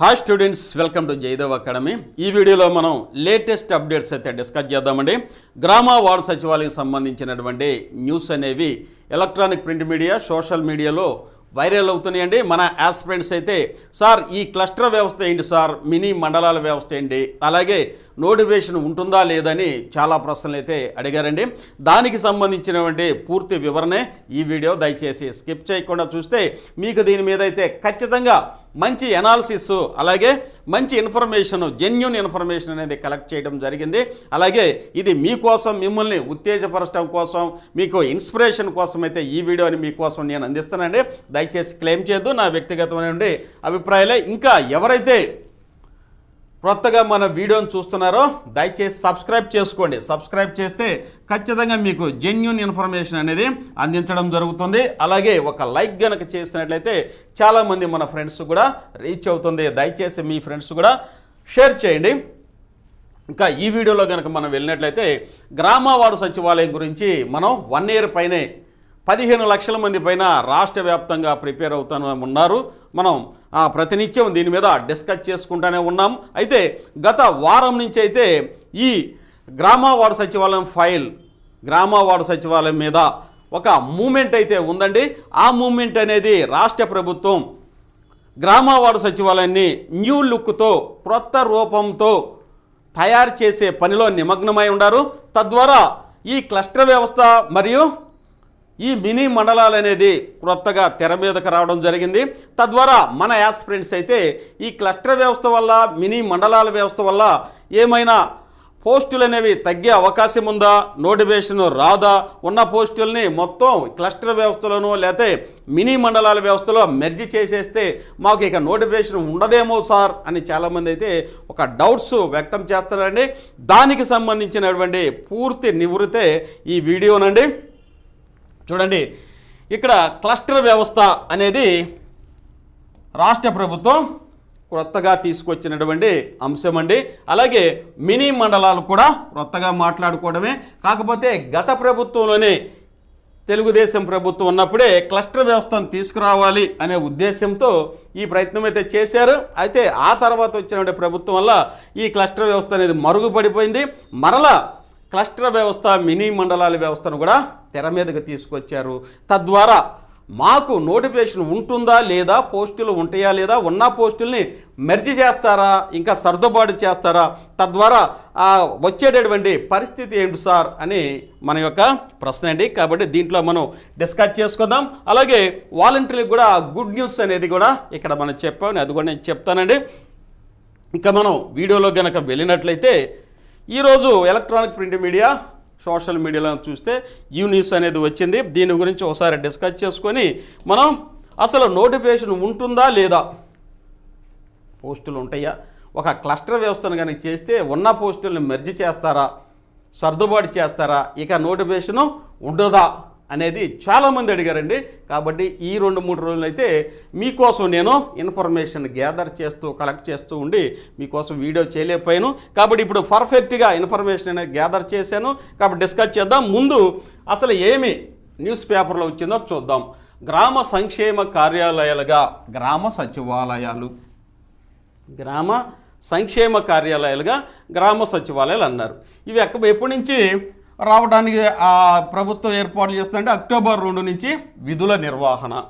Hi students welcome to Jayadev academy ఈ వీడియోలో మనం లేటెస్ట్ అప్డేట్స్ అయితే డిస్కస్ చేద్దామండి. గ్రామ వార్డు సచివాలయం సంబంధించినటువంటి న్యూస్ అనేవి ఎలక్ట్రానిక్ ప్రింట్ మీడియా సోషల్ మీడియాలో వైరల్ అవుతున్నాయండి. మన ఆస్పిరెంట్స్ అయితే సార్ ఈ క్లస్టర్ వ్యవస్థ ఏంటి సార్? మినీ మండలాల వ్యవస్థ ఏంటి? అలాగే నోటిఫికేషన్ ఉంటుందా లేదని చాలా ప్రశ్నలు అయితే అడిగారండి. దానికి సంబంధించినటువంటి పూర్తి వివరణే ఈ వీడియో. దయచేసి స్కిప్ చేయకుండా చూస్తే మీకు దీని మీద అయితే ఖచ్చితంగా మంచి ఎనాలిసిస్ అలాగే మంచి ఇన్ఫర్మేషన్ జెన్యున్ ఇన్ఫర్మేషన్ అనేది కలెక్ట్ చేయడం జరిగింది. అలాగే ఇది మీకోసం మిమ్మల్ని ఉత్తేజపరచడం కోసం మీకు ఇన్స్పిరేషన్ కోసం అయితే ఈ వీడియోని మీకోసం నేను అందిస్తానండి. దయచేసి క్లెయిమ్ చేయొద్దు. నా వ్యక్తిగతమైన అభిప్రాయాలే. ఇంకా ఎవరైతే కొత్తగా మన వీడియోని చూస్తున్నారో దయచేసి సబ్స్క్రైబ్ చేసుకోండి. సబ్స్క్రైబ్ చేస్తే ఖచ్చితంగా మీకు జెన్యున్ ఇన్ఫర్మేషన్ అనేది అందించడం జరుగుతుంది. అలాగే ఒక లైక్ గనక చేసినట్లయితే చాలామంది మన ఫ్రెండ్స్ కూడా రీచ్ అవుతుంది. దయచేసి మీ ఫ్రెండ్స్ కూడా షేర్ చేయండి. ఇంకా ఈ వీడియోలో కనుక మనం వెళ్ళినట్లయితే గ్రామవాడు సచివాలయం గురించి మనం వన్ ఇయర్ పైనే పదిహేను లక్షల మంది పైన రాష్ట్ర వ్యాప్తంగా ప్రిపేర్ అవుతాను ఉన్నారు మనం ప్రతినిత్యం దీని మీద డిస్కస్ చేసుకుంటూనే ఉన్నాం. అయితే గత వారం నుంచి అయితే ఈ గ్రామ వార్డు సచివాలయం ఫైల్ గ్రామ వార్డు సచివాలయం మీద ఒక మూమెంట్ అయితే ఉందండి. ఆ మూమెంట్ అనేది రాష్ట్ర ప్రభుత్వం గ్రామ వార్డు సచివాలయాన్ని న్యూ లుక్తో క్రొత్త రూపంతో తయారు చేసే పనిలో నిమగ్నమై ఉన్నారు తద్వారా ఈ క్లస్టర్ వ్యవస్థ మరియు ఈ మినీ మండలాలు అనేది క్రొత్తగా తెర మీదకు రావడం జరిగింది. తద్వారా మన యాస్పిరెంట్స్ అయితే ఈ క్లస్టర్ వ్యవస్థ వల్ల మినీ మండలాల వ్యవస్థ వల్ల ఏమైనా పోస్టులు అనేవి తగ్గే అవకాశం ఉందా? నోటిఫికేషన్ రాదా? ఉన్న పోస్టుల్ని మొత్తం క్లస్టర్ వ్యవస్థలోనూ లేకపోతే మినీ మండలాల వ్యవస్థలో మెర్జి చేసేస్తే మాకు ఇక నోటిఫికేషన్ ఉండదేమో సార్ అని చాలామంది అయితే ఒక డౌట్స్ వ్యక్తం చేస్తున్నారండి. దానికి సంబంధించినటువంటి పూర్తి నివృతే ఈ వీడియోనండి. చూడండి ఇక్కడ క్లస్టర్ వ్యవస్థ అనేది రాష్ట్ర ప్రభుత్వం క్రొత్తగా తీసుకొచ్చినటువంటి అంశం అండి. అలాగే మినీ మండలాలు కూడా క్రొత్తగా మాట్లాడుకోవడమే. కాకపోతే గత ప్రభుత్వంలోనే తెలుగుదేశం ప్రభుత్వం ఉన్నప్పుడే క్లస్టర్ వ్యవస్థను తీసుకురావాలి అనే ఉద్దేశంతో ఈ ప్రయత్నం అయితే చేశారు. అయితే ఆ తర్వాత వచ్చినటువంటి ప్రభుత్వం వల్ల ఈ క్లస్టర్ వ్యవస్థ అనేది మరుగుపడిపోయింది. మరలా క్లస్టర్ వ్యవస్థ మినీ మండలాల వ్యవస్థను కూడా తెర మీదకి తీసుకొచ్చారు. తద్వారా మాకు నోటిఫికేషన్ ఉంటుందా లేదా పోస్టులు ఉంటాయా లేదా ఉన్న పోస్టుల్ని మెర్జి చేస్తారా ఇంకా సర్దుబాటు చేస్తారా తద్వారా వచ్చేటటువంటి పరిస్థితి ఏంటి సార్ అని మన యొక్క ప్రశ్న అండి. కాబట్టి దీంట్లో మనం డిస్కస్ చేసుకుందాం. అలాగే వాలంటీర్లకు కూడా గుడ్ న్యూస్ అనేది కూడా ఇక్కడ మనం చెప్పామని అది కూడా నేను చెప్తానండి. ఇంకా మనం వీడియోలో కనుక వెళ్ళినట్లయితే ఈరోజు ఎలక్ట్రానిక్ ప్రింట్ మీడియా సోషల్ మీడియాలో చూస్తే యూ న్యూస్ అనేది వచ్చింది. దీని గురించి ఒకసారి డిస్కస్ చేసుకొని మనం అసలు నోటిఫికేషన్ ఉంటుందా లేదా? పోస్టులు ఉంటాయా? ఒక క్లస్టర్ వ్యవస్థను కనుక చేస్తే ఉన్న పోస్టులను మెర్జ్ చేస్తారా? సర్దుబాటు చేస్తారా? ఇక నోటిఫికేషను ఉండదా? అనేది చాలామంది అడిగారండి. కాబట్టి ఈ రెండు మూడు రోజులైతే మీకోసం నేను ఇన్ఫర్మేషన్ గ్యాదర్ చేస్తూ కలెక్ట్ చేస్తూ ఉండి మీకోసం వీడియో చేయలేకపోయాను. కాబట్టి ఇప్పుడు పర్ఫెక్ట్గా ఇన్ఫర్మేషన్ అనేది గ్యాదర్ చేశాను. కాబట్టి డిస్కస్ చేద్దాం. ముందు అసలు ఏమి న్యూస్ పేపర్లో వచ్చిందో చూద్దాం. గ్రామ సంక్షేమ కార్యాలయాలుగా గ్రామ సచివాలయాలు. గ్రామ సంక్షేమ కార్యాలయాలుగా గ్రామ సచివాలయాలు అన్నారు. ఇవి ఎక్క ఎప్పటి నుంచి రావడానికి ఆ ప్రభుత్వం ఏర్పాటు చేస్తుందంటే అక్టోబర్ రెండు నుంచి విధుల నిర్వహణ.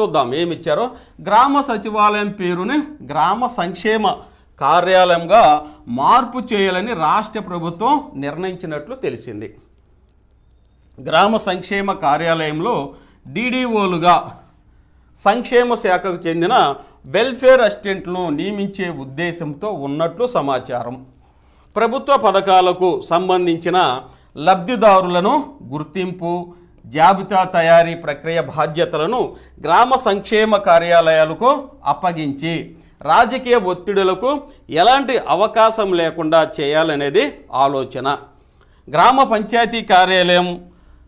చూద్దాం ఏమిచ్చారో. గ్రామ సచివాలయం పేరుని గ్రామ సంక్షేమ కార్యాలయంగా మార్పు చేయాలని రాష్ట్ర ప్రభుత్వం నిర్ణయించినట్లు తెలిసింది. గ్రామ సంక్షేమ కార్యాలయంలో డీడీఓలుగా సంక్షేమ శాఖకు చెందిన వెల్ఫేర్ అసిస్టెంట్లను నియమించే ఉద్దేశంతో ఉన్నట్లు సమాచారం. ప్రభుత్వ పథకాలకు సంబంధించిన లబ్ధిదారులను గుర్తింపు జాబితా తయారీ ప్రక్రియ బాధ్యతలను గ్రామ సంక్షేమ కార్యాలయాలకు అప్పగించి రాజకీయ ఒత్తిడులకు ఎలాంటి అవకాశం లేకుండా చేయాలనేది ఆలోచన. గ్రామ పంచాయతీ కార్యాలయం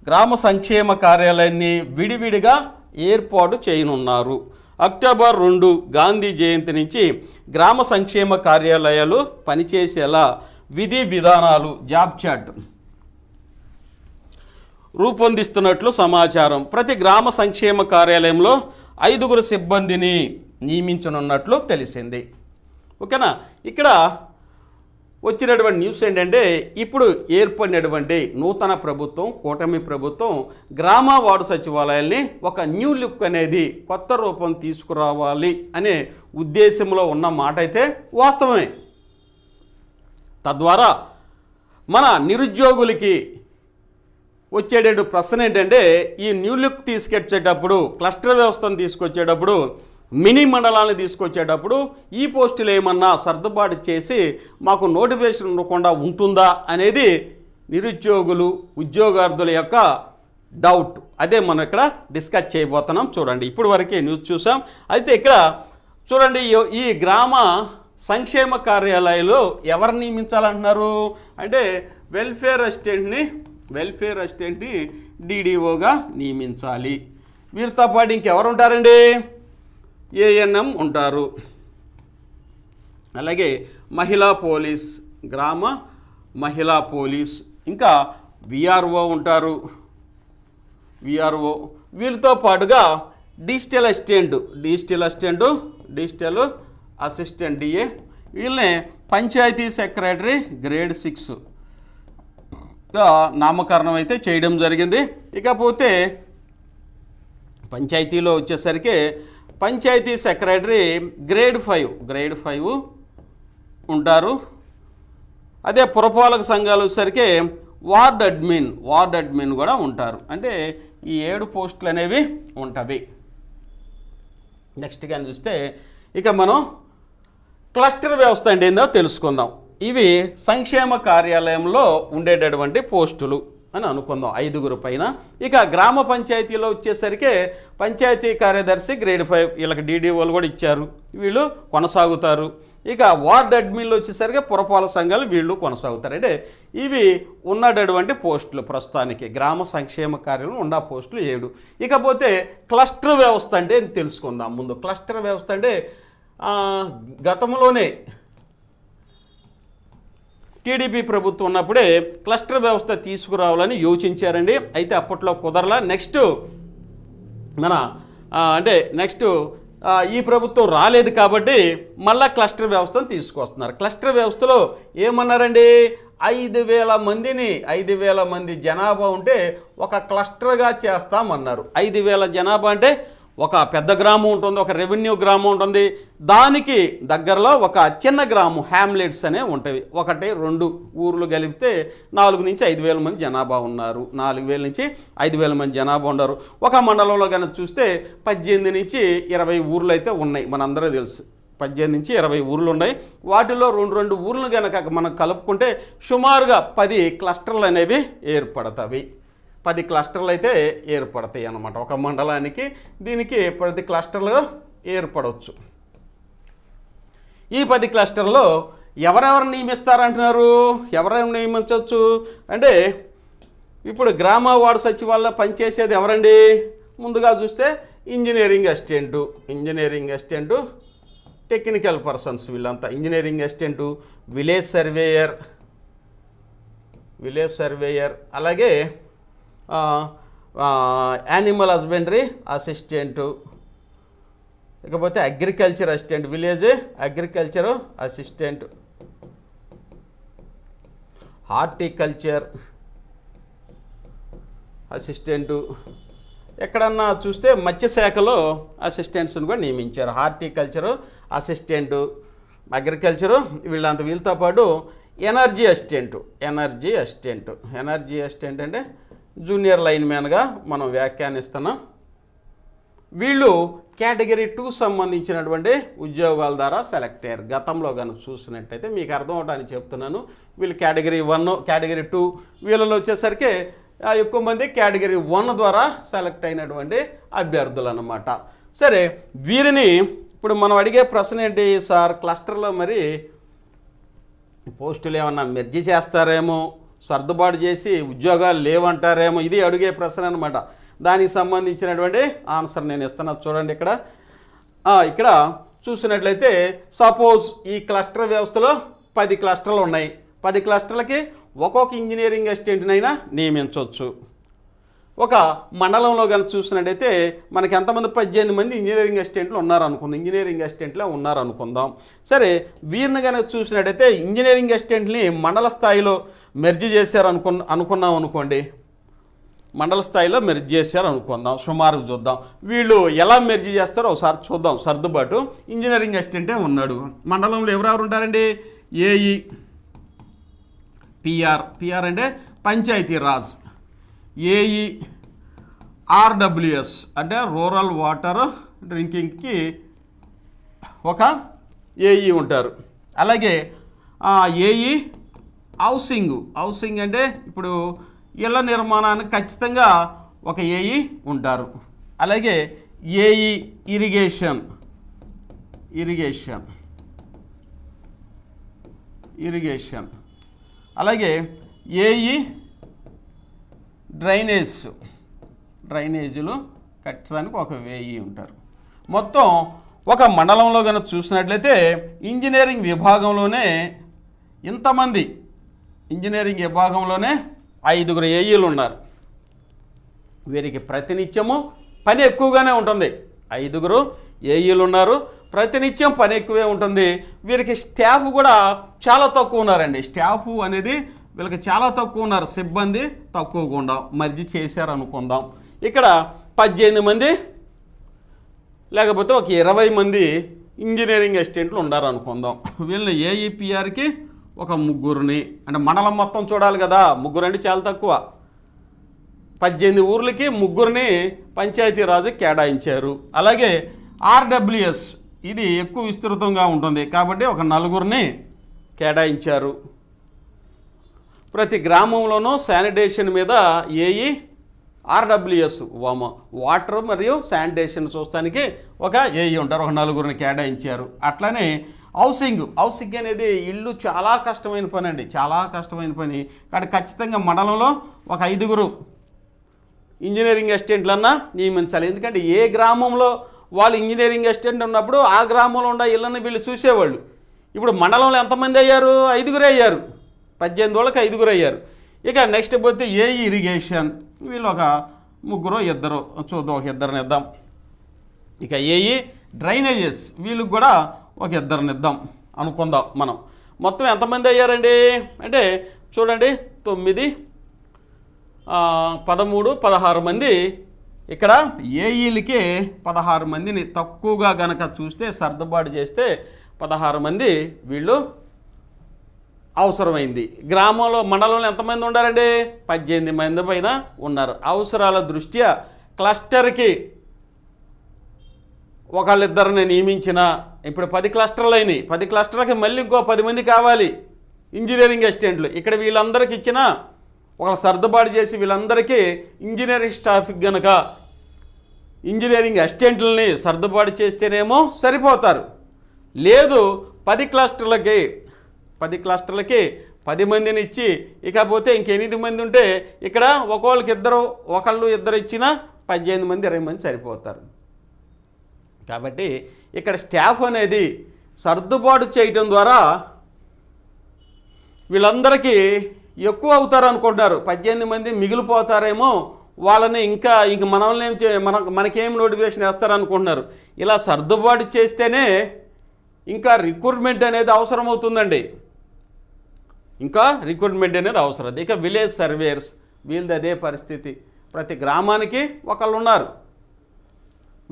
గ్రామ సంక్షేమ కార్యాలయాన్ని విడివిడిగా ఏర్పాటు చేయనున్నారు. అక్టోబర్ రెండు గాంధీ జయంతి నుంచి గ్రామ సంక్షేమ కార్యాలయాలు పనిచేసేలా విధి విధానాలు జాబ్ చాట్ రూపొందిస్తున్నట్లు సమాచారం. ప్రతి గ్రామ సంక్షేమ కార్యాలయంలో ఐదుగురు సిబ్బందిని నియమించనున్నట్లు తెలిసింది. ఓకేనా? ఇక్కడ వచ్చినటువంటి న్యూస్ ఏంటంటే ఇప్పుడు ఏర్పడినటువంటి నూతన ప్రభుత్వం కూటమి ప్రభుత్వం గ్రామ వార్డు సచివాలయాల్ని ఒక న్యూ లుక్ అనేది కొత్త రూపం తీసుకురావాలి అనే ఉద్దేశంలో ఉన్న మాట అయితే వాస్తవమే. తద్వారా మన నిరుద్యోగులకి వచ్చేటటువంటి ప్రశ్న ఏంటంటే ఈ న్యూ లుక్ తీసుకొచ్చేటప్పుడు క్లస్టర్ వ్యవస్థను తీసుకొచ్చేటప్పుడు మినీ మండలాన్ని తీసుకొచ్చేటప్పుడు ఈ పోస్టులు ఏమన్నా సర్దుబాటు చేసి మాకు నోటిఫికేషన్ ఉండకుండా ఉంటుందా అనేది నిరుద్యోగులు ఉద్యోగార్థుల యొక్క డౌట్. అదే మనం ఇక్కడ డిస్కస్ చేయబోతున్నాం. చూడండి ఇప్పుడు వరకే న్యూస్ చూసాం. అయితే ఇక్కడ చూడండి ఈ- ఈ గ్రామ సంక్షేమ కార్యాలయంలో ఎవరు నియమించాలంటున్నారు? అంటే వెల్ఫేర్ అసిస్టెంట్ని వెల్ఫేర్ అసిస్టెంట్ని డీడీఓగా నియమించాలి. వీరితో పాటు ఇంకెవరు ఉంటారండి ఏఎన్ఎం ఉంటారు. అలాగే మహిళా పోలీస్ గ్రామ మహిళా పోలీస్ ఇంకా విఆర్ఓ ఉంటారు. విఆర్ఓ వీళ్ళతో పాటుగా digital assistant digital assistant digital assistant DA వీళ్ళని పంచాయతీ సెక్రటరీ గ్రేడ్ సిక్స్. నామకరణం అయితే చేయడం జరిగింది. ఇకపోతే పంచాయతీలో వచ్చేసరికి panchayati secretary grade five grade five ఉంటారు. అదే పురపాలక సంఘాలు వచ్చేసరికి వార్డ్ అడ్మిన్ వార్డ్ అడ్మిన్ కూడా ఉంటారు. అంటే ఈ ఏడు పోస్టులు అనేవి ఉంటుంది నెక్స్ట్ కానీ చూస్తే ఇక మనం క్లస్టర్ వ్యవస్థ అంటే ఏందో తెలుసుకుందాం. ఇవి సంక్షేమ కార్యాలయంలో ఉండేటటువంటి పోస్టులు అని అనుకుందాం. ఐదుగురు పైన. ఇక గ్రామ పంచాయతీలో వచ్చేసరికి పంచాయతీ కార్యదర్శి గ్రేడ్ ఫైవ్ వీళ్ళకి డీడీఓలు కూడా ఇచ్చారు. వీళ్ళు కొనసాగుతారు. ఇక వార్డ్ అడ్మిన్లు వచ్చేసరికి పురపాలక సంఘాలు వీళ్ళు కొనసాగుతారు. అంటే ఇవి ఉన్నటువంటి పోస్టులు ప్రస్తుతానికి. గ్రామ సంక్షేమ కార్యాలయం ఉన్న పోస్టులు ఏడు. ఇకపోతే క్లస్టర్ వ్యవస్థ అంటే తెలుసుకుందాం. ముందు క్లస్టర్ వ్యవస్థ అంటే గతంలోనే టీడీపీ ప్రభుత్వం ఉన్నప్పుడే క్లస్టర్ వ్యవస్థ తీసుకురావాలని యోచించారండి. అయితే అప్పట్లో కుదరలా. నెక్స్ట్ మన అంటే నెక్స్ట్ ఈ ప్రభుత్వం రాలేదు కాబట్టి మళ్ళా క్లస్టర్ వ్యవస్థను తీసుకొస్తున్నారు. క్లస్టర్ వ్యవస్థలో ఏమన్నారండి? ఐదు వేల మందిని ఐదు వేల మంది జనాభా ఉంటే ఒక క్లస్టర్గా చేస్తామన్నారు. ఐదు వేల జనాభా అంటే ఒక పెద్ద గ్రామం ఉంటుంది ఒక రెవెన్యూ గ్రామం ఉంటుంది. దానికి దగ్గరలో ఒక చిన్న గ్రామం హ్యామ్లెట్స్ అనే ఉంటాయి ఒకటి రెండు ఊర్లు కలిపితే నాలుగు నుంచి ఐదు వేల మంది జనాభా ఉన్నారు. నాలుగు వేల నుంచి ఐదు వేల మంది జనాభా ఉన్నారు. ఒక మండలంలో కనుక చూస్తే పద్దెనిమిది నుంచి ఇరవై ఊర్లు అయితే ఉన్నాయి. మనందరూ తెలుసు. పద్దెనిమిది నుంచి ఇరవై ఊర్లు ఉన్నాయి. వాటిలో రెండు రెండు ఊర్లు కనుక మనం కలుపుకుంటే సుమారుగా పది క్లస్టర్లు అనేవి ఏర్పడతాయి. పది క్లస్టర్లు అయితే ఏర్పడతాయి అన్నమాట. ఒక మండలానికి దీనికి పది క్లస్టర్లు ఏర్పడవచ్చు. ఈ పది క్లస్టర్లో ఎవరెవరు నియమిస్తారంటున్నారు? ఎవరెవరు నియమించవచ్చు? అంటే ఇప్పుడు గ్రామ వార్డు సచివాలయంలో పనిచేసేది ఎవరండి? ముందుగా చూస్తే engineering assistant engineering assistant technical persons వీళ్ళంతా. Engineering assistant village surveyor village surveyor అలాగే యానిమల్ హస్బెండరీ అసిస్టెంటు ఇకపోతే agriculture assistant village agriculture assistant horticulture assistant ఎక్కడన్నా చూస్తే మత్స్యశాఖలో అసిస్టెంట్స్ని కూడా నియమించారు. హార్టికల్చరు అసిస్టెంటు అగ్రికల్చరు వీళ్ళంత వీళ్ళతో పాటు energy assistant energy assistant energy assistant అంటే జూనియర్ లైన్ మ్యాన్గా మనం వ్యాఖ్యానిస్తున్నాం వీళ్ళు కేటగిరీ టూ సంబంధించినటువంటి ఉద్యోగాల ద్వారా సెలెక్ట్ అయ్యారు. గతంలో కనుక చూసినట్టయితే మీకు అర్థం అవడానికి చెప్తున్నాను. వీళ్ళు కేటగిరీ వన్ కేటగిరీ టూ వీళ్ళలో వచ్చేసరికి ఎక్కువ మంది కేటగిరీ వన్ ద్వారా సెలెక్ట్ అయినటువంటి అభ్యర్థులు అన్నమాట. సరే వీరిని ఇప్పుడు మనం అడిగే ప్రశ్న ఏంటి సార్? క్లస్టర్లో మరి పోస్టులు ఏమన్నా మెర్జీ చేస్తారేమో? సర్దుబాటు చేసి ఉద్యోగాలు లేవంటారేమో ఇది అడిగే ప్రశ్న అనమాట దానికి సంబంధించినటువంటి ఆన్సర్ నేను ఇస్తున్నా. చూడండి ఇక్కడ. ఇక్కడ చూసినట్లయితే సపోజ్ ఈ క్లస్టర్ వ్యవస్థలో పది క్లస్టర్లు ఉన్నాయి. పది క్లస్టర్లకి ఒక్కొక్క ఇంజనీరింగ్ అసిస్టెంట్నైనా నియమించవచ్చు. ఒక మండలంలో కనుక చూసినట్టయితే మనకి ఎంతమంది? పద్దెనిమిది మంది ఇంజనీరింగ్ అసిస్టెంట్లు ఉన్నారు అనుకుందాం ఇంజనీరింగ్ అసిస్టెంట్లే ఉన్నారు అనుకుందాం సరే వీరిని కనుక చూసినట్టయితే ఇంజనీరింగ్ అసిస్టెంట్ని మండల స్థాయిలో మెర్జి చేశారు అనుకు అనుకున్నాం అనుకోండి. మండల స్థాయిలో మెర్జ్ చేశారు అనుకుందాం. సుమారుగా చూద్దాం. వీళ్ళు ఎలా మెర్జ్ చేస్తారో ఒకసారి చూద్దాం. సర్దుబాటు. ఇంజనీరింగ్ అసిస్టెంటే ఉన్నాడు. మండలంలో ఎవరెవరు ఉంటారండి? AE PR. పిఆర్ అంటే పంచాయతీ రాజ్. AE RWS. అంటే రూరల్ వాటర్ డ్రింకింగ్కి ఒక ఏఈ ఉంటారు. అలాగే ఏఈ హౌసింగ్. హౌసింగ్ అంటే ఇప్పుడు ఇళ్ళ నిర్మాణానికి ఖచ్చితంగా ఒక ఏఈ ఉంటారు. అలాగే ఏఈ ఇరిగేషన్ ఇరిగేషన్ ఇరిగేషన్ అలాగే ఏఈ డ్రైనేజ్ డ్రైనేజీలు కట్టడానికి ఒక వేయి ఉంటారు. మొత్తం ఒక మండలంలో కనుక చూసినట్లయితే ఇంజనీరింగ్ విభాగంలోనే ఇంతమంది ఇంజనీరింగ్ విభాగంలోనే ఐదుగురు ఏఈలు ఉన్నారు. వీరికి ప్రతినిత్యము పని ఎక్కువగానే ఉంటుంది. ఐదుగురు ఏఈలు ఉన్నారు. ప్రతినిత్యం పని ఎక్కువే ఉంటుంది. వీరికి స్టాఫ్ కూడా చాలా తక్కువ ఉన్నారండి. స్టాఫ్ అనేది వీళ్ళకి చాలా తక్కువ ఉన్నారు. సిబ్బంది తక్కువగా ఉండం మర్జీ చేశారు అనుకుందాం ఇక్కడ పద్దెనిమిది మంది లేకపోతే ఒక ఇరవై మంది ఇంజనీరింగ్ అసిస్టెంట్లు ఉండారు అనుకుందాం వీళ్ళని ఏఈపిఆర్కి ఒక ముగ్గురిని అంటే మండలం మొత్తం చూడాలి కదా ముగ్గురు అంటే చాలా తక్కువ. పద్దెనిమిది ఊర్లకి ముగ్గురిని పంచాయతీరాజు కేటాయించారు. అలాగే ఆర్డబ్ల్యూఎస్ ఇది ఎక్కువ విస్తృతంగా ఉంటుంది కాబట్టి ఒక నలుగురిని కేటాయించారు. ప్రతి గ్రామంలోనూ శానిటేషన్ మీద ఏఈ ఆర్డబ్ల్యూఎస్ వాటర్ మరియు శానిటేషన్ చూస్తానికి ఒక ఏఈ ఉంటారు ఒక నలుగురిని కేటాయించారు. అట్లనే హౌసింగ్ హౌసింగ్ అనేది ఇల్లు చాలా కష్టమైన పని అండి చాలా కష్టమైన పని. కానీ ఖచ్చితంగా మండలంలో ఒక ఐదుగురు ఇంజనీరింగ్ అసిస్టెంట్లన్నా నియమించాలి. ఎందుకంటే ఏ గ్రామంలో వాళ్ళు ఇంజనీరింగ్ అసిస్టెంట్ ఉన్నప్పుడు ఆ గ్రామంలో ఉన్న ఇళ్ళని వీళ్ళు చూసేవాళ్ళు. ఇప్పుడు మండలంలో ఎంతమంది అయ్యారు? ఐదుగురే అయ్యారు. పద్దెనిమిది వాళ్ళకి ఐదుగురు అయ్యారు. ఇక నెక్స్ట్ పోతే ఏ ఇరిగేషన్? వీళ్ళు ఒక ముగ్గురు ఇద్దరు చూద్దాం ఒక ఇద్దరిని ఇద్దాం. ఇక ఏఈ డ్రైనేజెస్ వీళ్ళకి కూడా ఒక ఇద్దరినిద్దాం అనుకుందాం మనం. మొత్తం ఎంతమంది అయ్యారండి? అంటే చూడండి తొమ్మిది పదమూడు పదహారు మంది. ఇక్కడ ఏఈలకి పదహారు మందిని తక్కువగా గనక చూస్తే సర్దుబాటు చేస్తే పదహారు మంది వీళ్ళు అవసరమైంది. గ్రామంలో మండలంలో ఎంతమంది ఉన్నారండి పద్దెనిమిది మంది పైన ఉన్నారు. అవసరాల దృష్ట్యా క్లస్టర్కి ఒకళ్ళిద్దరిని నియమించిన ఇప్పుడు పది క్లస్టర్లు అయినాయి. పది క్లస్టర్లకి మళ్ళీ ఇంకో పది మంది కావాలి. ఇంజనీరింగ్ అసిస్టెంట్లు. ఇక్కడ వీళ్ళందరికీ ఇచ్చిన ఒక సర్దుబాటు చేసి వీళ్ళందరికీ ఇంజనీరింగ్ స్టాఫ్కి గనక ఇంజనీరింగ్ అసిస్టెంట్లని సర్దుబాటు చేస్తేనేమో సరిపోతారు. లేదు పది క్లస్టర్లకి పది క్లస్టర్లకి పది మందిని ఇచ్చి ఇకపోతే ఇంకెనిమిది మంది ఉంటే ఇక్కడ ఒకళ్ళకి ఇద్దరు ఒకళ్ళు ఇద్దరు ఇచ్చినా పద్దెనిమిది మంది ఇరవై మంది సరిపోతారు. కాబట్టి ఇక్కడ స్టాఫ్ అనేది సర్దుబాటు చేయటం ద్వారా వీళ్ళందరికీ ఎక్కువ అవుతారు అనుకుంటున్నారు. పద్దెనిమిది మంది మిగిలిపోతారేమో వాళ్ళని ఇంకా ఇంక మనల్ని ఏం చే మన మనకేం నోటిఫికేషన్ వేస్తారనుకుంటున్నారు. ఇలా సర్దుబాటు చేస్తేనే ఇంకా రిక్రూట్మెంట్ అనేది అవసరం అవుతుందండి ఇంకా రిక్రూట్మెంట్ అనేది అవసరం. ఇక విలేజ్ సర్వేయర్స్ వీళ్ళది అదే పరిస్థితి. ప్రతి గ్రామానికి ఒకళ్ళు ఉన్నారు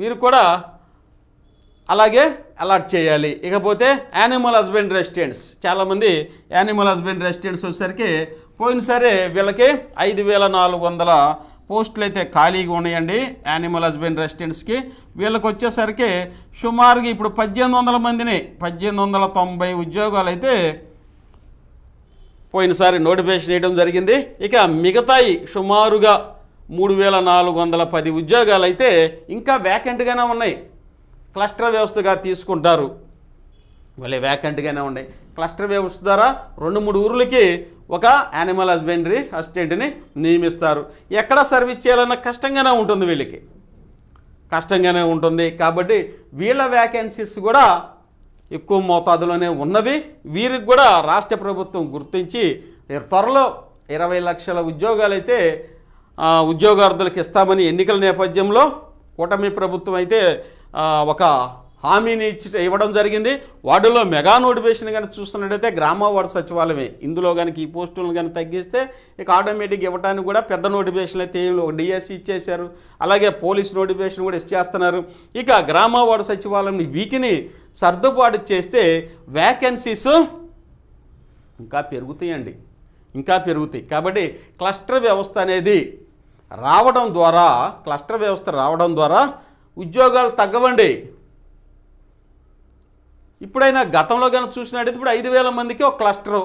వీరు కూడా అలాగే అలాట్ చేయాలి. ఇకపోతే యానిమల్ హస్బెండ్ రెసిడెంట్స్ చాలామంది యానిమల్ హస్బెండ్ రెసిడెంట్స్ వచ్చేసరికి పోయినసరే వీళ్ళకి ఐదు వేల నాలుగు వందల పోస్టులు అయితే ఖాళీగా ఉన్నాయండి యానిమల్ హస్బెండ్ రెసిడెంట్స్కి వీళ్ళకి వచ్చేసరికి సుమారుగా ఇప్పుడు పద్దెనిమిది వందల మందిని పద్దెనిమిది వందల తొంభై ఉద్యోగాలు అయితే పోయినసారి నోటిఫికేషన్ వేయడం జరిగింది. ఇక మిగతాయి సుమారుగా మూడు వేల నాలుగు వందల పది ఉద్యోగాలు అయితే ఇంకా వ్యాకెంట్గానే ఉన్నాయి. క్లస్టర్ వ్యవస్థగా తీసుకుంటారు. వాళ్ళే వ్యాకెంట్గానే ఉన్నాయి. క్లస్టర్ వ్యవస్థ ద్వారా రెండు మూడు ఊర్లకి ఒక యానిమల్ హస్బెండరీ అసిస్టెంట్ని నియమిస్తారు. ఎక్కడ సర్వీస్ చేయాలన్న కష్టంగానే ఉంటుంది వీళ్ళకి. కష్టంగానే ఉంటుంది. కాబట్టి వీళ్ళ వ్యాకెన్సీస్ కూడా ఎక్కువ మోతాదులోనే ఉన్నవి. వీరికి కూడా రాష్ట్ర ప్రభుత్వం గుర్తించి త్వరలో ఇరవై లక్షల ఉద్యోగాలు అయితే ఉద్యోగార్థులకు ఇస్తామని ఎన్నికల నేపథ్యంలో కూటమి ప్రభుత్వం అయితే ఒక హామీని ఇచ్చి ఇవ్వడం జరిగింది. వాటిలో మెగా నోటిఫికేషన్ కనుక చూస్తున్నట్టయితే గ్రామ వార్డు సచివాలయమే. ఇందులో కనుక ఈ పోస్టులను కనుక తగ్గిస్తే ఇక ఆటోమేటిక్ ఇవ్వడానికి కూడా పెద్ద నోటిఫికేషన్ అయితే ఏం లేవు. ఒక డిఎస్సి ఇచ్చేశారు. అలాగే పోలీస్ నోటిఫికేషన్ కూడా ఇచ్చేస్తున్నారు. ఇక గ్రామ వార్డు సచివాలయం వీటిని సర్దుబాటు చేస్తే వ్యాకెన్సీస్ ఇంకా పెరుగుతాయండి. ఇంకా పెరుగుతాయి. కాబట్టి క్లస్టర్ వ్యవస్థ అనేది రావడం ద్వారా క్లస్టర్ వ్యవస్థ రావడం ద్వారా ఉద్యోగాలు తగ్గవండి. ఇప్పుడైనా గతంలో కనుక చూసినట్టయితే ఇప్పుడు ఐదు వేల మందికి ఒక క్లస్టరు.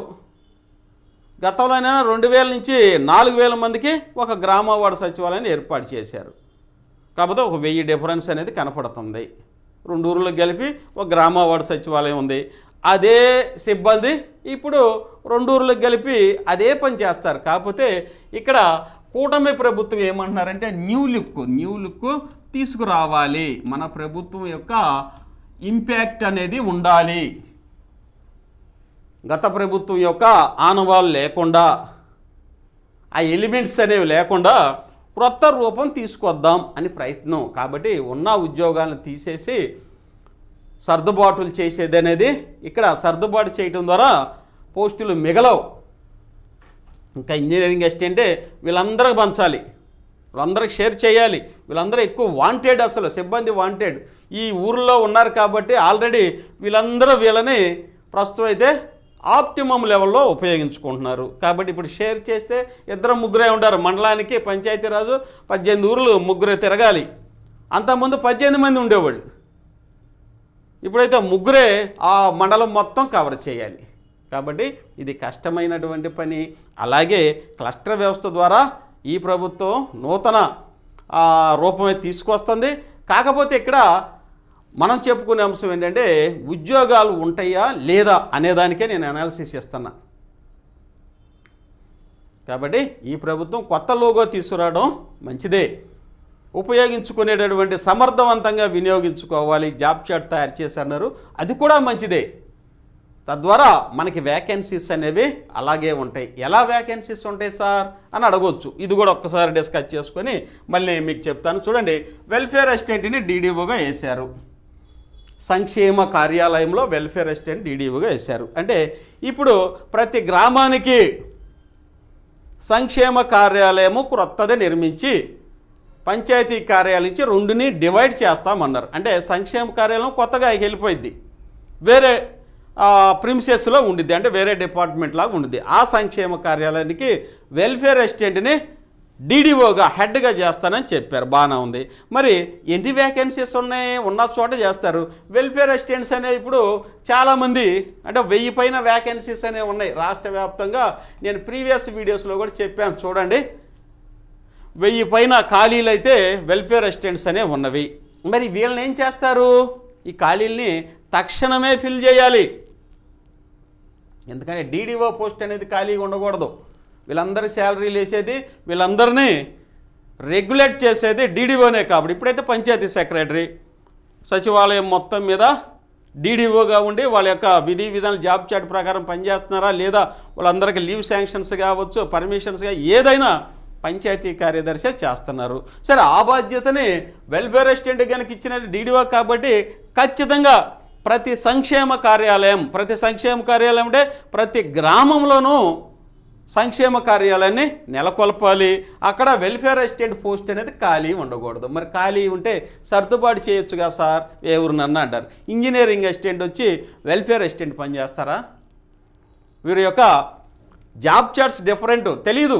గతంలోనైనా రెండు వేల నుంచి నాలుగు వేల మందికి ఒక గ్రామ వార్డు సచివాలయాన్ని ఏర్పాటు చేశారు. కాకపోతే ఒక వెయ్యి డిఫరెన్స్ అనేది కనపడుతుంది. రెండు ఊర్లు కలిపి ఒక గ్రామ వార్డు సచివాలయం ఉంది. అదే సిబ్బంది ఇప్పుడు రెండు ఊర్లకు కలిపి అదే పని చేస్తారు. కాకపోతే ఇక్కడ కూటమి ప్రభుత్వం ఏమంటున్నారంటే న్యూ లుక్ న్యూ లుక్ తీసుకురావాలి. మన ప్రభుత్వం యొక్క ఇంపాక్ట్ అనేది ఉండాలి. గత ప్రభుత్వం యొక్క ఆనవాళ్ళు లేకుండా ఆ ఎలిమెంట్స్ అనేవి లేకుండా క్రొత్త రూపం తీసుకొద్దాం అని ప్రయత్నం. కాబట్టి ఉన్న ఉద్యోగాలను తీసేసి సర్దుబాటులు చేసేది అనేది ఇక్కడ సర్దుబాటు చేయటం ద్వారా పోస్టులు మిగలవు. ఇంకా ఇంజనీరింగ్ అసిస్టెంటే వీళ్ళందరూ పంచాలి. వీళ్ళందరికి షేర్ చేయాలి. వీళ్ళందరూ ఎక్కువ వాంటెడ్ అసలు సిబ్బంది వాంటెడ్ ఈ ఊర్లో ఉన్నారు కాబట్టి ఆల్రెడీ వీళ్ళందరూ వీళ్ళని ప్రస్తుతం అయితే ఆప్టిమం లెవెల్లో ఉపయోగించుకుంటున్నారు. కాబట్టి ఇప్పుడు షేర్ చేస్తే ఇద్దరు ముగ్గురే ఉంటారు. మండలానికి పంచాయతీరాజు పద్దెనిమిది ఊర్లు ముగ్గురే తిరగాలి. అంతకుముందు పద్దెనిమిది మంది ఉండేవాళ్ళు. ఇప్పుడైతే ముగ్గురే ఆ మండలం మొత్తం కవర్ చేయాలి. కాబట్టి ఇది కష్టమైనటువంటి పని. అలాగే క్లస్టర్ వ్యవస్థ ద్వారా ఈ ప్రభుత్వం నూతన రూపమే తీసుకొస్తుంది. కాకపోతే ఇక్కడ మనం చెప్పుకునే అంశం ఏంటంటే ఉద్యోగాలు ఉంటాయా లేదా అనేదానికే నేను అనాలిసిస్ ఇస్తున్నా కాబట్టి ఈ ప్రభుత్వం కొత్త లోగో తీసుకురావడం మంచిదే. ఉపయోగించుకునేటటువంటి సమర్థవంతంగా వినియోగించుకోవాలి జాబ్ చార్ట్ తయారు చేశారన్నారు అది కూడా మంచిదే. తద్వారా మనకి వేకెన్సీస్ అనేవి అలాగే ఉంటాయి. ఎలా వేకెన్సీస్ ఉంటాయి సార్? అని అడగవచ్చు ఇది కూడా ఒక్కసారి డిస్కస్ చేసుకొని మళ్ళీ మీకు చెప్తాను. చూడండి వెల్ఫేర్ అసిస్టెంట్ని డీడీఓగా వేశారు. సంక్షేమ కార్యాలయంలో వెల్ఫేర్ అసిస్టెంట్ డీడీఓగా వేశారు. అంటే ఇప్పుడు ప్రతి గ్రామానికి సంక్షేమ కార్యాలయము క్రొత్తది నిర్మించి పంచాయతీ కార్యాలయం నుంచి రెండుని డివైడ్ చేస్తామన్నారు. అంటే సంక్షేమ కార్యాలయం కొత్తగా వెళ్ళిపోయింది. వేరే ప్రిన్సెస్లో ఉండిద్ది. అంటే వేరే డిపార్ట్మెంట్ లాగా ఉండిద్ది. ఆ సంక్షేమ కార్యాలయానికి వెల్ఫేర్ అసిస్టెంట్ని డీడీఓగా హెడ్గా చేస్తానని చెప్పారు. బాగానే ఉంది. మరి ఎన్ని వేకెన్సీస్ ఉన్నాయి? ఉన్న చోట చేస్తారు. వెల్ఫేర్ అసిస్టెంట్స్ అనే ఇప్పుడు చాలామంది అంటే వెయ్యి పైన వేకెన్సీస్ అనేవి ఉన్నాయి. రాష్ట్ర వ్యాప్తంగా నేను ప్రీవియస్ వీడియోస్లో కూడా చెప్పాను. చూడండి. వెయ్యి పైన ఖాళీలు అయితే వెల్ఫేర్ అసిస్టెంట్స్ అనేవి ఉన్నవి. మరి వీళ్ళని ఏం చేస్తారు? ఈ ఖాళీల్ని తక్షణమే ఫిల్ చేయాలి. ఎందుకంటే డీడీఓ పోస్ట్ అనేది ఖాళీగా ఉండకూడదు. వీళ్ళందరి శాలరీలు వేసేది వీళ్ళందరినీ రెగ్యులేట్ చేసేది డీడీఓనే కాబట్టి. ఇప్పుడైతే పంచాయతీ సెక్రటరీ సచివాలయం మొత్తం మీద డీడీఓగా ఉండి వాళ్ళ యొక్క విధి విధానాలు జాబ్ చాట్ ప్రకారం పనిచేస్తున్నారా లేదా వాళ్ళందరికీ లీవ్ శాంక్షన్స్ కావచ్చు పర్మిషన్స్గా ఏదైనా పంచాయతీ కార్యదర్శి చేస్తున్నారు. సరే ఆ బాధ్యతని వెల్ఫేర్ అసిస్టెంట్ కనుక ఇచ్చిన డీడీఓ కాబట్టి ఖచ్చితంగా ప్రతి సంక్షేమ కార్యాలయం ప్రతి సంక్షేమ కార్యాలయం అంటే ప్రతి గ్రామంలోనూ సంక్షేమ కార్యాలయాన్ని నెలకొల్పాలి. అక్కడ వెల్ఫేర్ అసిస్టెంట్ పోస్ట్ అనేది ఖాళీ ఉండకూడదు. మరి ఖాళీ ఉంటే సర్దుబాటు చేయొచ్చుగా సార్? ఎవరు నన్ను అంటారు. ఇంజనీరింగ్ అసిస్టెంట్ వచ్చి వెల్ఫేర్ అసిస్టెంట్ పనిచేస్తారా? వీరి యొక్క జాబ్ చార్ట్స్ డిఫరెంట్ తెలీదు.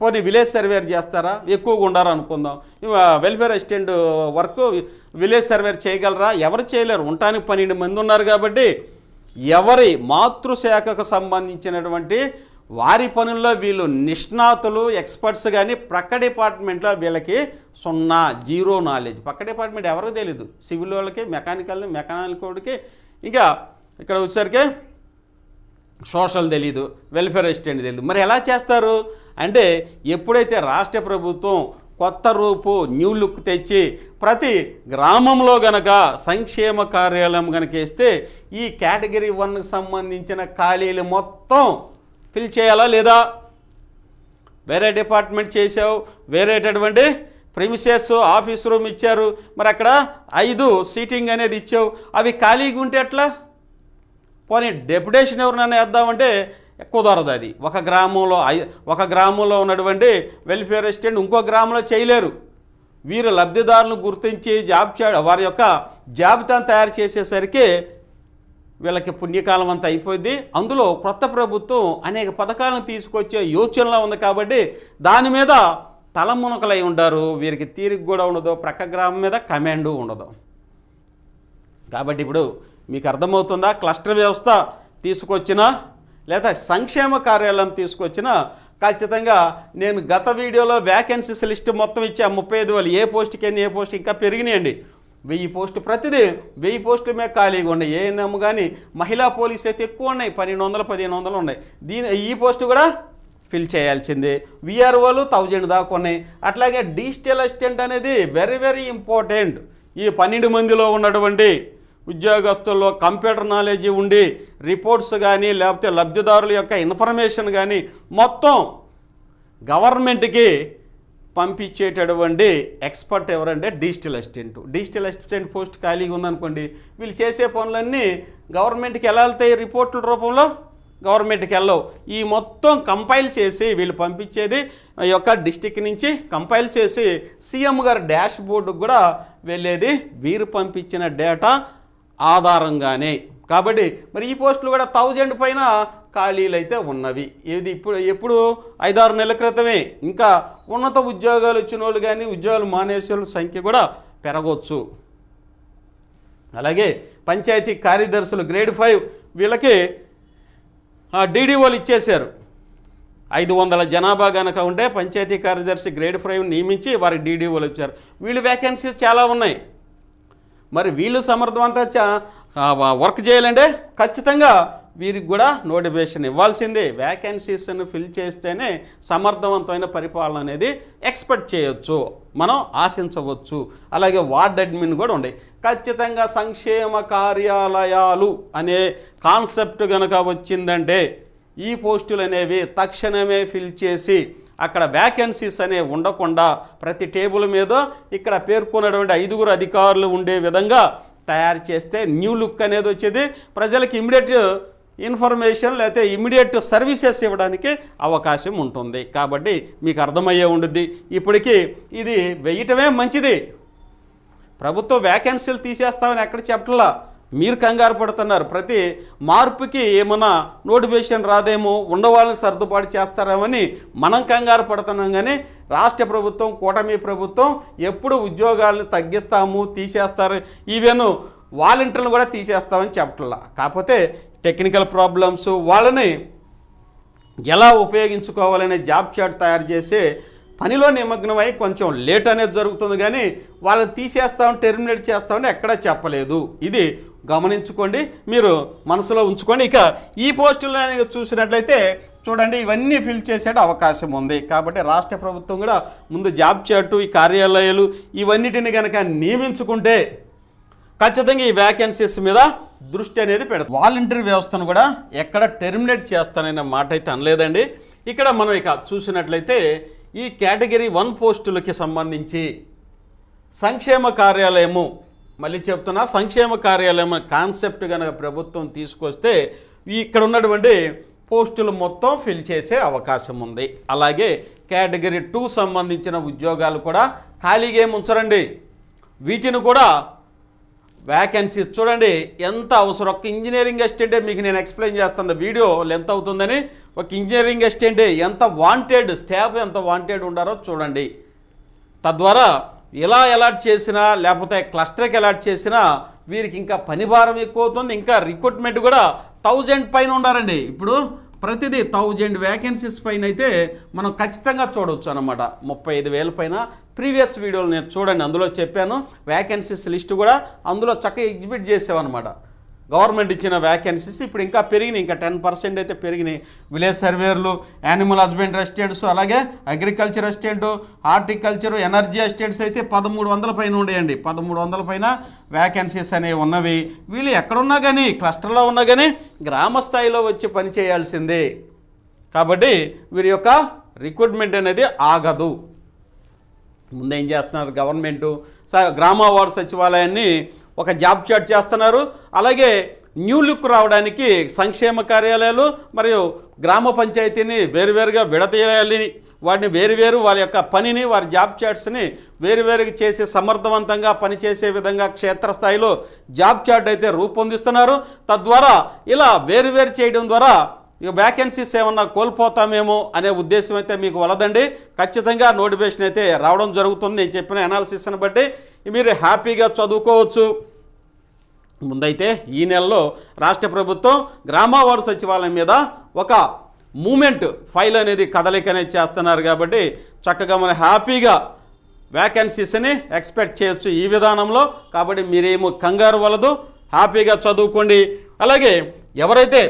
పోనీ విలేజ్ సర్వేర్ చేస్తారా? ఎక్కువగా ఉండారు అనుకుందాం. Welfare assistant work village surveyor చేయగలరా? ఎవరు చేయలేరు. ఉండటానికి పన్నెండు మంది ఉన్నారు కాబట్టి ఎవరి మాతృశాఖకు సంబంధించినటువంటి వారి పనుల్లో వీళ్ళు నిష్ణాతులు ఎక్స్పర్ట్స్ కానీ ప్రక్క డిపార్ట్మెంట్లో వీళ్ళకి సున్నా జీరో నాలెడ్జ్. పక్క డిపార్ట్మెంట్ ఎవరికి తెలియదు సివిల్ వాళ్ళకి మెకానికల్ మెకానికల్కి ఇంకా ఇక్కడ వచ్చేసరికి సోషల్ తెలియదు వెల్ఫేర్ అసిస్టెంట్ తెలియదు మరి ఎలా చేస్తారు? అంటే ఎప్పుడైతే రాష్ట్ర ప్రభుత్వం కొత్త రూపు న్యూ లుక్ తెచ్చి ప్రతి గ్రామంలో గనక సంక్షేమ కార్యాలయం గనక వేస్తే ఈ కేటగిరీ వన్కి సంబంధించిన ఖాళీలు మొత్తం ఫిల్ చేయాలా లేదా? వేరే డిపార్ట్మెంట్ చేసావు వేరేటటువంటి ప్రిమిసెస్ ఆఫీస్ రూమ్ ఇచ్చారు. మరి అక్కడ ఐదు సీటింగ్ అనేది ఇచ్చావు. అవి ఖాళీగా ఉంటే ఎట్లా? పోనీ డెప్యుటేషన్ ఎవరినైనా వేద్దామంటే కుదరదు అది. ఒక గ్రామంలో ఒక గ్రామంలో ఉన్నటువంటి వెల్ఫేర్ అసిస్టెంట్ ఇంకో గ్రామంలో చేయలేరు. వీరు లబ్ధిదారులను గుర్తించి జాబ్ చే వారి యొక్క జాబితాను తయారు చేసేసరికి వీళ్ళకి పుణ్యకాలం అంతా అయిపోయింది. అందులో కొత్త ప్రభుత్వం అనేక పథకాలను తీసుకొచ్చే యోచనలో ఉంది కాబట్టి దాని మీద తలమునకలై ఉంటారు వీరికి తీరిక కూడా ఉండదు. ప్రక్క గ్రామం మీద కమాండు ఉండదు. కాబట్టి ఇప్పుడు మీకు అర్థమవుతుందా? క్లస్టర్ వ్యవస్థ తీసుకొచ్చిన లేదా సంక్షేమ కార్యాలయం తీసుకొచ్చిన ఖచ్చితంగా నేను గత వీడియోలో వ్యాకెన్సీస్ లిస్ట్ మొత్తం ఇచ్చా. ముప్పై ఐదు వేలు. ఏ పోస్ట్కి ఎన్ని ఏ పోస్ట్ ఇంకా పెరిగినాయండి. వెయ్యి పోస్టు ప్రతిదీ వెయ్యి పోస్టుల మీద ఖాళీగా ఉన్నాయి. ఏఎన్ఎం కానీ మహిళా పోలీస్ అయితే ఎక్కువ ఉన్నాయి. పన్నెండు వందలు పదిహేను వందలు ఉన్నాయి. దీని ఈ పోస్టు కూడా ఫిల్ చేయాల్సిందే. విఆర్ఓలు థౌజండ్ దాకా ఉన్నాయి. అట్లాగే డిజిటల్ అసిస్టెంట్ అనేది వెరీ వెరీ ఇంపార్టెంట్. ఈ పన్నెండు మందిలో ఉన్నటువంటి ఉద్యోగస్తుల్లో కంప్యూటర్ నాలెడ్జ్ ఉండి రిపోర్ట్స్ కానీ లేకపోతే లబ్ధిదారుల యొక్క ఇన్ఫర్మేషన్ కానీ మొత్తం గవర్నమెంట్కి పంపించేటటువంటి ఎక్స్పర్ట్ ఎవరంటే digital assistant. Digital assistant post ఖాళీగా ఉందనుకోండి వీళ్ళు చేసే పనులన్నీ గవర్నమెంట్కి ఎలా వెళ్తాయి రిపోర్టుల రూపంలో? గవర్నమెంట్కి వెళ్ళవు ఈ మొత్తం కంపైల్ చేసి వీళ్ళు పంపించేది ఈ యొక్క డిస్టిక్ నుంచి కంపైల్ చేసి సీఎం గారు డాష్ బోర్డుకు కూడా వెళ్ళేది వీరు పంపించిన డేటా ఆధారంగానే. కాబట్టి మరి ఈ పోస్టులు కూడా థౌజండ్ పైన ఖాళీలు అయితే ఉన్నవి. ఇది ఇప్పుడు ఎప్పుడు? ఐదారు నెలల క్రితమే. ఇంకా ఉన్నత ఉద్యోగాలు వచ్చిన వాళ్ళు కానీ ఉద్యోగాలు మానేసే సంఖ్య కూడా పెరగవచ్చు అలాగే పంచాయతీ కార్యదర్శులు గ్రేడ్ ఫైవ్ వీళ్ళకి డీడీఓలు ఇచ్చేశారు. ఐదు వందల జనాభా కనుక ఉంటే పంచాయతీ కార్యదర్శి గ్రేడ్ ఫైవ్ నియమించి వారికి డీడీఓలు ఇచ్చారు వీళ్ళు వేకెన్సీస్ చాలా ఉన్నాయి. మరి వీళ్ళు సమర్థవంత చ- వర్క్ చేయాలంటే ఖచ్చితంగా వీరికి కూడా నోటిఫికేషన్ ఇవ్వాల్సిందే. వ్యాకెన్సీస్ను ఫిల్ చేస్తేనే సమర్థవంతమైన పరిపాలన అనేది ఎక్స్పెక్ట్ చేయొచ్చు. మనం ఆశించవచ్చు. అలాగే వార్డ్ అడ్మిన్ కూడా ఉండే. ఖచ్చితంగా సంక్షేమ కార్యాలయాలు అనే కాన్సెప్ట్ కనుక వచ్చిందంటే ఈ పోస్టులు అనేవి తక్షణమే ఫిల్ చేసి అక్కడ వ్యాకెన్సీస్ అనేవి ఉండకుండా ప్రతి టేబుల్ మీద ఇక్కడ పేర్కొన్నటువంటి ఐదుగురు అధికారులు ఉండే విధంగా తయారు చేస్తే న్యూ లుక్ అనేది వచ్చేది. ప్రజలకు ఇమ్మీడియట్ ఇన్ఫర్మేషన్ లేకపోతే ఇమ్మీడియట్ సర్వీసెస్ ఇవ్వడానికి అవకాశం ఉంటుంది. కాబట్టి మీకు అర్థమయ్యే ఉండుద్ది. ఇప్పటికీ ఇది వేయటమే మంచిది. ప్రభుత్వ వ్యాకెన్సీలు తీసేస్తామని ఎక్కడ చెప్పట్లా? మీరు కంగారు పడుతున్నారు. ప్రతి మార్పుకి ఏమన్నా నోటిఫికేషన్ రాదేమో ఉండవాళ్ళని సర్దుబాటు చేస్తారేమని మనం కంగారు పడుతున్నాం కానీ రాష్ట్ర ప్రభుత్వం కూటమి ప్రభుత్వం ఎప్పుడు ఉద్యోగాలను తగ్గిస్తాము తీసేస్తారు. ఈవెన్ వాలంటీర్లు కూడా తీసేస్తామని చెప్పట్లా. కాకపోతే టెక్నికల్ ప్రాబ్లమ్స్ వాళ్ళని ఎలా ఉపయోగించుకోవాలనే జాబ్ చార్ట్ తయారు చేసి పనిలో నిమగ్నమై కొంచెం లేట్ అనేది జరుగుతుంది కానీ వాళ్ళని తీసేస్తాం టెర్మినేట్ చేస్తామని ఎక్కడా చెప్పలేదు. ఇది గమనించుకోండి మీరు మనసులో ఉంచుకోండి. ఇక ఈ పోస్టులను చూసినట్లయితే చూడండి ఇవన్నీ ఫిల్ చేసే అవకాశం ఉంది. కాబట్టి రాష్ట్ర ప్రభుత్వం కూడా ముందు జాబ్ చాటు ఈ కార్యాలయాలు ఇవన్నిటిని కనుక నియమించుకుంటే ఖచ్చితంగా ఈ వ్యాకెన్సీస్ మీద దృష్టి అనేది పెడతాం. వాలంటీర్ వ్యవస్థను కూడా ఎక్కడ టెర్మినేట్ చేస్తాననే మాట అయితే అనలేదండి. ఇక్కడ మనం ఇక చూసినట్లయితే ఈ కేటగిరీ వన్ పోస్టులకి సంబంధించి సంక్షేమ కార్యాలయము మళ్ళీ చెప్తున్నా సంక్షేమ కార్యాలయం కాన్సెప్ట్ కనుక ప్రభుత్వం తీసుకొస్తే ఇక్కడ ఉన్నటువంటి పోస్టులు మొత్తం ఫిల్ చేసే అవకాశం ఉంది. అలాగే కేటగిరీ టూ సంబంధించిన ఉద్యోగాలు కూడా ఖాళీగా ఏమి ఉంచరండి. వీటిని కూడా వ్యాకెన్సీస్ చూడండి ఎంత అవసరం? ఒక ఇంజనీరింగ్ అసిస్టెంటే మీకు నేను ఎక్స్ప్లెయిన్ చేస్తాను. వీడియో లెంత్ అవుతుందని. ఒక ఇంజనీరింగ్ అసిస్టెంటే ఎంత వాంటెడ్ స్టాఫ్ ఎంత వాంటెడ్ ఉండారో చూడండి. తద్వారా ఎలా అలాట్ చేసినా లేకపోతే క్లస్టర్కి అలాట్ చేసినా వీరికి ఇంకా పని భారం ఎక్కువ అవుతుంది. ఇంకా రిక్రూట్మెంట్ కూడా థౌజండ్ పైన ఉండారండి ఇప్పుడు ప్రతిదీ థౌజండ్ వ్యాకెన్సీస్ పైన అయితే మనం ఖచ్చితంగా చూడవచ్చు అనమాట ముప్పై ఐదు వేల పైన ప్రీవియస్ వీడియోలు నేను చూడండి అందులో చెప్పాను. వ్యాకెన్సీస్ లిస్ట్ కూడా అందులో చక్కగా ఎగ్జిబిట్ చేసామన్నమాట గవర్నమెంట్ ఇచ్చిన వ్యాకెన్సీస్ ఇప్పుడు ఇంకా పెరిగినాయి ఇంకా టెన్ పర్సెంట్ అయితే పెరిగినాయి. విలేజ్ సర్వేర్లు యానిమల్ హస్బెండరీ అసిస్టెంట్స్ అలాగే agriculture assistant horticulture energy assistants అయితే పదమూడు వందల పైన ఉండేయండి. పదమూడు వందల పైన వ్యాకెన్సీస్ అనేవి ఉన్నవి. వీళ్ళు ఎక్కడున్నా కానీ క్లస్టర్లో ఉన్నా కానీ గ్రామ స్థాయిలో వచ్చి పని చేయాల్సిందే. కాబట్టి వీరి యొక్క రిక్రూట్మెంట్ అనేది ఆగదు. ముందేం ఏం చేస్తున్నారు? గవర్నమెంటు స- గ్రామ వార్డు సచివాలయాన్ని ఒక జాబ్ చాట్ చేస్తున్నారు. అలాగే న్యూ లుక్ రావడానికి సంక్షేమ కార్యాలయాలు మరియు గ్రామ పంచాయతీని వేరువేరుగా విడతీయాలి. వాటిని వేరువేరు వారి యొక్క పనిని వారి జాబ్ చాట్స్ని వేరువేరుగా చేసి సమర్థవంతంగా పనిచేసే విధంగా క్షేత్రస్థాయిలో జాబ్ చాట్ అయితే రూపొందిస్తున్నారు. తద్వారా ఇలా వేరువేరు చేయడం ద్వారా ఇక వ్యాకెన్సీస్ ఏమన్నా కోల్పోతామేమో అనే ఉద్దేశం అయితే మీకు వలదండి. ఖచ్చితంగా నోటిఫికేషన్ అయితే రావడం జరుగుతుంది నేను చెప్పిన అనాలిసిస్ని బట్టి. మీరు హ్యాపీగా చదువుకోవచ్చు. ముందైతే ఈ నెలలో రాష్ట్ర ప్రభుత్వం గ్రామవార్డు సచివాలయం మీద ఒక మూమెంట్ ఫైల్ అనేది కదలిక అనేది చేస్తున్నారు కాబట్టి చక్కగా మనం హ్యాపీగా వ్యాకెన్సీస్ని ఎక్స్పెక్ట్ చేయొచ్చు ఈ విధానంలో. కాబట్టి మీరేమో కంగారు వలదు హ్యాపీగా చదువుకోండి. అలాగే ఎవరైతే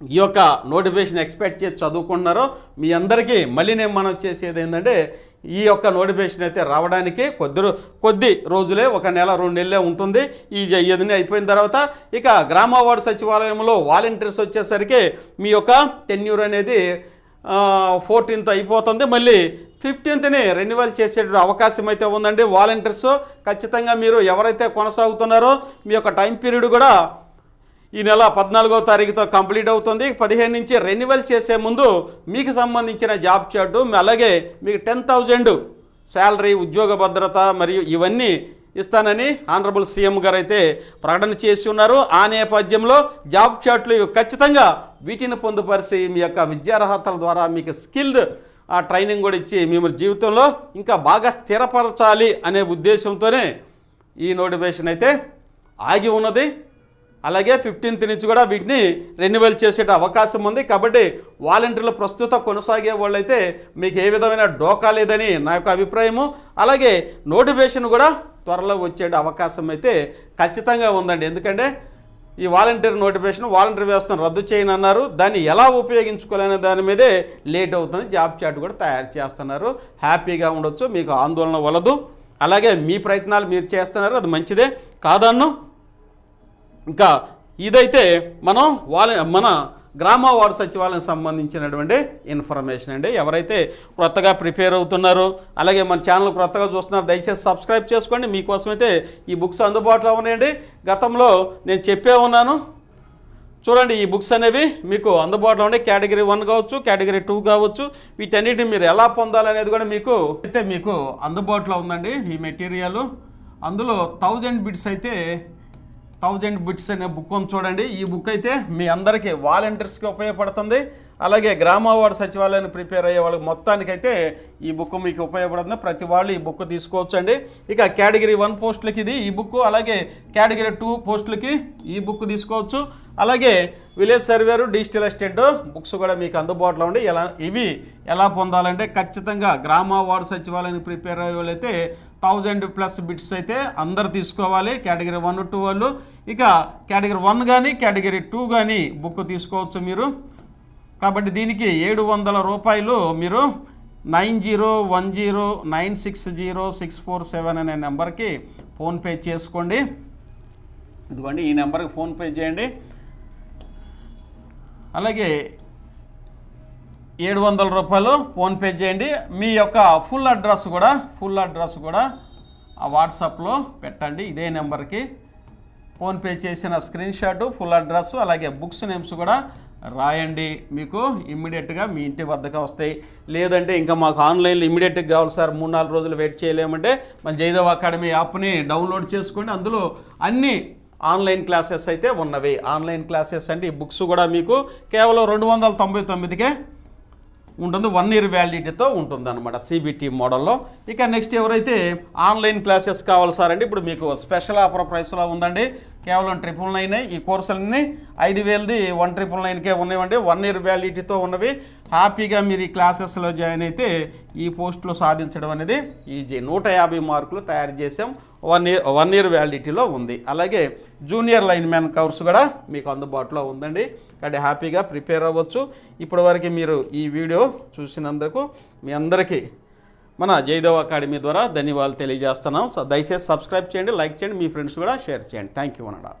ఈ యొక్క నోటిఫికేషన్ ఎక్స్పెక్ట్ చేసి చదువుకుంటున్నారో మీ అందరికీ మళ్ళీ నేను మనం చేసేది ఏంటంటే ఈ యొక్క నోటిఫికేషన్ అయితే రావడానికి కొద్ది కొద్ది రోజులే ఒక నెల రెండు నెలలే ఉంటుంది. ఈ ఇదని అయిపోయిన తర్వాత ఇక గ్రామ వార్డు సచివాలయంలో వాలంటీర్స్ వచ్చేసరికి మీ యొక్క టెన్యూర్ అనేది ఫోర్టీన్త్ అయిపోతుంది. మళ్ళీ ఫిఫ్టీన్త్ని రెన్యువల్ చేసే అవకాశం అయితే ఉందండి. వాలంటీర్స్ ఖచ్చితంగా మీరు ఎవరైతే కొనసాగుతున్నారో మీ యొక్క టైం పీరియడ్ కూడా ఈ నెల పద్నాలుగో తారీఖుతో కంప్లీట్ అవుతుంది. పదిహేను నుంచి రెన్యువల్ చేసే ముందు మీకు సంబంధించిన జాబ్ చార్టు అలాగే మీకు టెన్ థౌజండ్ శాలరీ ఉద్యోగ భద్రత మరియు ఇవన్నీ ఇస్తానని ఆనరబుల్ సీఎం గారు అయితే ప్రకటన చేసి ఉన్నారు. ఆ నేపథ్యంలో జాబ్ చార్ట్లు ఖచ్చితంగా వీటిని పొందుపరిచి మీ యొక్క విద్యార్హతల ద్వారా మీకు స్కిల్డ్ ఆ ట్రైనింగ్ కూడా ఇచ్చి మేము జీవితంలో ఇంకా బాగా స్థిరపరచాలి అనే ఉద్దేశంతోనే ఈ నోటిఫికేషన్ అయితే ఆగి ఉన్నది. అలాగే ఫిఫ్టీన్త్ నుంచి కూడా వీటిని రెన్యువల్ చేసే అవకాశం ఉంది. కాబట్టి వాలంటీర్లు ప్రస్తుతం కొనసాగే వాళ్ళైతే మీకు ఏ విధమైన డోకా లేదని నా యొక్క అభిప్రాయము. అలాగే నోటిఫికేషన్ కూడా త్వరలో వచ్చే అవకాశం అయితే ఖచ్చితంగా ఉందండి. ఎందుకంటే ఈ వాలంటీర్ నోటిఫికేషన్ వాలంటీర్ వ్యవస్థను రద్దు చేయనన్నారు దాన్ని ఎలా ఉపయోగించుకోవాలనే దాని మీదే లేట్ అవుతుంది. జాబ్ చార్ట్ కూడా తయారు చేస్తున్నారు. హ్యాపీగా ఉండొచ్చు. మీకు ఆందోళన వలదు. అలాగే మీ ప్రయత్నాలు మీరు చేస్తున్నారు. అది మంచిదే. కాదన్ను ఇంకా ఇదైతే మనం వాళ్ళ మన గ్రామ వార్డు సచివాలయం సంబంధించినటువంటి ఇన్ఫర్మేషన్ అండి. ఎవరైతే కొత్తగా ప్రిపేర్ అవుతున్నారో అలాగే మన ఛానల్ కొత్తగా చూస్తున్నారు దయచేసి సబ్స్క్రైబ్ చేసుకోండి. మీకోసమైతే ఈ బుక్స్ అందుబాటులో ఉన్నాయండి. గతంలో నేను చెప్పే ఉన్నాను. చూడండి ఈ బుక్స్ అనేవి మీకు అందుబాటులో ఉండే కేటగిరీ వన్ కావచ్చు కేటగిరీ టూ కావచ్చు. వీటన్నిటిని మీరు ఎలా పొందాలనేది కూడా మీకు అయితే మీకు అందుబాటులో ఉందండి ఈ మెటీరియల్. అందులో థౌజండ్ బిట్స్ అయితే థౌజండ్ బిట్స్ అనే బుక్ ఉంది చూడండి. ఈ బుక్ అయితే మీ అందరికీ వాలంటీర్స్కి ఉపయోగపడుతుంది. అలాగే గ్రామ వార్డు సచివాలయాన్ని ప్రిపేర్ అయ్యే వాళ్ళకి మొత్తానికైతే ఈ బుక్ మీకు ఉపయోగపడుతుంది. ప్రతి వాళ్ళు ఈ బుక్ తీసుకోవచ్చు అండి ఇక కేటగిరీ వన్ పోస్టులకి ఇది ఈ బుక్ అలాగే కేటగిరీ టూ పోస్టులకి ఈ బుక్ తీసుకోవచ్చు. అలాగే village surveyor digital assistant books కూడా మీకు అందుబాటులో ఉండి ఎలా ఇవి ఎలా పొందాలంటే ఖచ్చితంగా గ్రామ వార్డు సచివాలయానికి ప్రిపేర్ అయ్యే వాళ్ళైతే థౌజండ్ ప్లస్ బిట్స్ అయితే అందరు తీసుకోవాలి. కేటగిరీ వన్ టూ వాళ్ళు. ఇక కేటగిరీ వన్ కానీ కేటగిరీ టూ కానీ బుక్ తీసుకోవచ్చు మీరు. కాబట్టి దీనికి ఏడు వందల రూపాయలు మీరు nine zero one zero nine six zero six four seven అనే నెంబర్కి ఫోన్పే చేసుకోండి. ఇదిగోండి ఈ నెంబర్కి ఫోన్పే చేయండి. అలాగే ఏడు వందల రూపాయలు ఫోన్పే చేయండి. మీ యొక్క ఫుల్ అడ్రస్ కూడా ఫుల్ అడ్రస్ కూడా ఆ వాట్సాప్లో పెట్టండి. ఇదే నెంబర్కి ఫోన్పే చేసిన స్క్రీన్ షాట్ ఫుల్ అడ్రస్ అలాగే బుక్స్ నేమ్స్ కూడా రాయండి. మీకు ఇమ్మీడియట్గా మీ ఇంటి వద్దకు వస్తాయి. లేదంటే ఇంకా మాకు ఆన్లైన్లో ఇమ్మీడియట్గా కావాలి సార్. మూడు నాలుగు రోజులు వెయిట్ చేయలేమంటే మన జైదవ్ అకాడమీ యాప్ని డౌన్లోడ్ చేసుకోండి. అందులో అన్ని ఆన్లైన్ క్లాసెస్ అయితే ఉన్నవి. ఆన్లైన్ క్లాసెస్ అంటే ఈ బుక్స్ కూడా మీకు కేవలం రెండు వందల తొంభై తొమ్మిదికే ఉంటుంది వన్ ఇయర్ వ్యాలిడిటీతో ఉంటుంది అనమాట సిబిటీ మోడల్లో. ఇక నెక్స్ట్ ఎవరైతే ఆన్లైన్ క్లాసెస్ కావాలి సార్ అంటే ఇప్పుడు మీకు స్పెషల్ ఆఫర్ ప్రైస్లో ఉందండి. కేవలం ట్రిపుల్ నైన్ ఈ కోర్సులన్నీ ఐదు వేలది వన్ ట్రిపుల్ నైన్కే ఉన్నాయండి వన్ ఇయర్ వ్యాలిడిటీతో ఉన్నవి. హ్యాపీగా మీరు ఈ క్లాసెస్లో జాయిన్ అయితే ఈ పోస్టులు సాధించడం అనేది ఈజీ. నూట యాభై మార్కులు తయారు చేసాం వన్ ఇయర్ వన్ ఇయర్ వ్యాలిడిటీలో ఉంది. అలాగే జూనియర్ లైన్ మ్యాన్ కోర్స్ కూడా మీకు అందుబాటులో ఉందండి. కాబట్టి హ్యాపీగా ప్రిపేర్ అవ్వచ్చు. ఇప్పటివరకు మీరు ఈ వీడియో చూసినందుకు మీ అందరికీ మన జయదేవ్ అకాడమీ ద్వారా ధన్యవాదాలు తెలియజేస్తున్నాం. సో దయచేసి సబ్స్క్రైబ్ చేయండి లైక్ చేయండి మీ ఫ్రెండ్స్ కూడా షేర్ చేయండి. Thank you అనడా